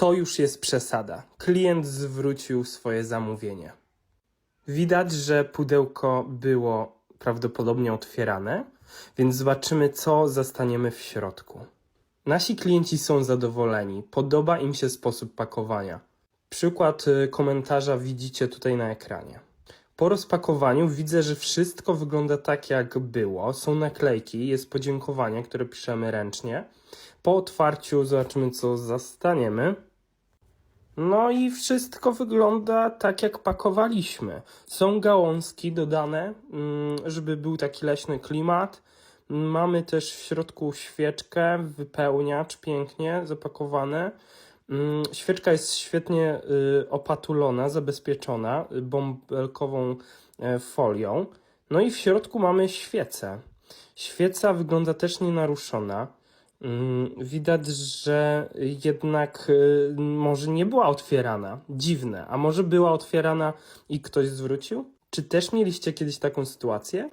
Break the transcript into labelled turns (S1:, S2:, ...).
S1: To już jest przesada. Klient zwrócił swoje zamówienie. Widać, że pudełko było prawdopodobnie otwierane, więc zobaczymy, co zastaniemy w środku. Nasi klienci są zadowoleni, podoba im się sposób pakowania. Przykład y, komentarza widzicie tutaj na ekranie. Po rozpakowaniu widzę, że wszystko wygląda tak, jak było. Są naklejki, jest podziękowanie, które piszemy ręcznie. Po otwarciu zobaczymy, co zastaniemy. No i wszystko wygląda tak, jak pakowaliśmy. Są gałązki dodane, mm, żeby był taki leśny klimat. Mamy też w środku świeczkę, wypełniacz pięknie zapakowane. Mm, Świeczka jest świetnie y, opatulona, zabezpieczona bąbelkową e, folią. No i w środku mamy świecę. Świeca wygląda też nienaruszona. Mm, Widać, że jednak y, może nie była otwierana. Dziwne. A może była otwierana i ktoś zwrócił? Czy też mieliście kiedyś taką sytuację?